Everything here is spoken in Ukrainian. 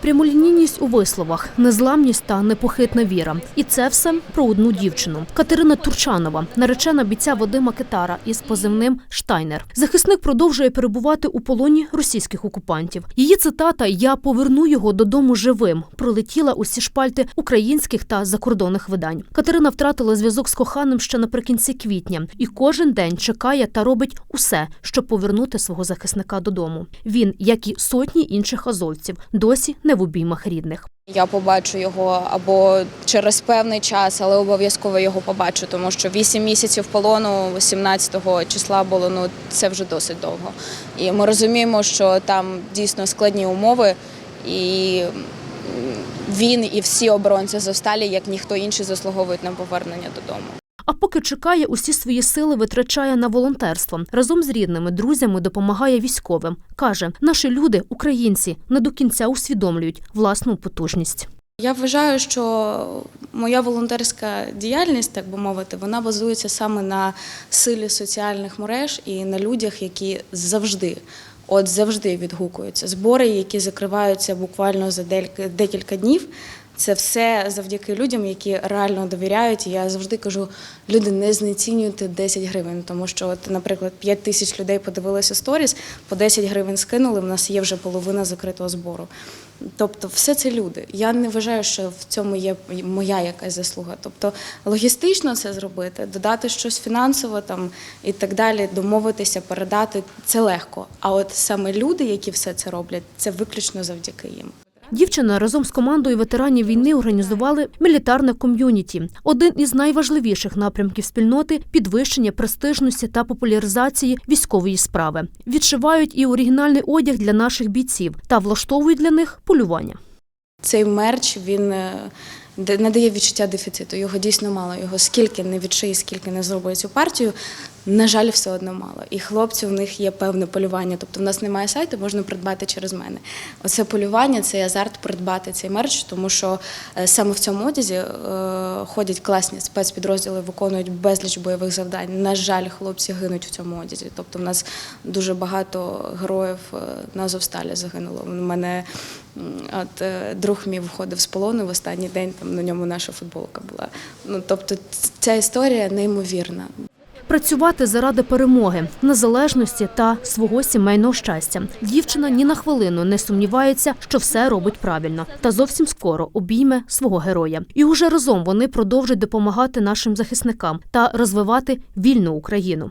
Прямолінійність у висловах, незламність та непохитна віра. І це все про одну дівчину. Катерина Турчанова, наречена бійця Вадима Китара із позивним Штайнер. Захисник продовжує перебувати у полоні російських окупантів. Її цитата Я поверну його додому живим пролетіла усі шпальти українських та закордонних видань. Катерина втратила зв'язок з коханим ще наприкінці квітня, і кожен день чекає та робить усе, щоб повернути свого захисника додому. Він, як і сотні інших азовців, досі не в обіймах рідних. Я побачу його або через певний час, але обов'язково його побачу, тому що 8 місяців полону 17 числа було ну це вже досить довго. І ми розуміємо, що там дійсно складні умови, і він і всі оборонці Зосталі, як ніхто інший, заслуговують на повернення додому. А поки чекає, усі свої сили витрачає на волонтерство. Разом з рідними, друзями допомагає військовим. Каже, наші люди, українці, не до кінця усвідомлюють власну потужність. Я вважаю, що моя волонтерська діяльність, так би мовити, вона базується саме на силі соціальних мереж і на людях, які завжди. От завжди відгукуються збори, які закриваються буквально за декілька днів. Це все завдяки людям, які реально довіряють. Я завжди кажу: люди не знецінюйте 10 гривень, тому що, от, наприклад, 5 тисяч людей подивилися сторіс, по 10 гривень скинули. В нас є вже половина закритого збору. Тобто, все це люди. Я не вважаю, що в цьому є моя якась заслуга. Тобто, логістично це зробити, додати щось фінансово там і так далі, домовитися, передати це легко. А от саме люди, які все це роблять, це виключно завдяки їм. Дівчина разом з командою ветеранів війни організували мілітарне ком'юніті. Один із найважливіших напрямків спільноти підвищення престижності та популяризації військової справи. Відшивають і оригінальний одяг для наших бійців та влаштовують для них полювання. Цей мерч він не відчуття дефіциту. Його дійсно мало. Його скільки не відшиє, скільки не зробить цю партію. На жаль, все одно мало. І хлопці у них є певне полювання. Тобто, в нас немає сайту, можна придбати через мене. Оце полювання, цей азарт придбати цей мерч, тому що е, саме в цьому одязі е, ходять класні спецпідрозділи, виконують безліч бойових завдань. На жаль, хлопці гинуть в цьому одязі. Тобто, в нас дуже багато героїв е, на Азовсталі загинуло. У мене от друг мій виходив з полону в останній день. Там на ньому наша футболка була. Ну тобто, ця історія неймовірна. Працювати заради перемоги, незалежності та свого сімейного щастя. Дівчина ні на хвилину не сумнівається, що все робить правильно, та зовсім скоро обійме свого героя. І уже разом вони продовжать допомагати нашим захисникам та розвивати вільну Україну.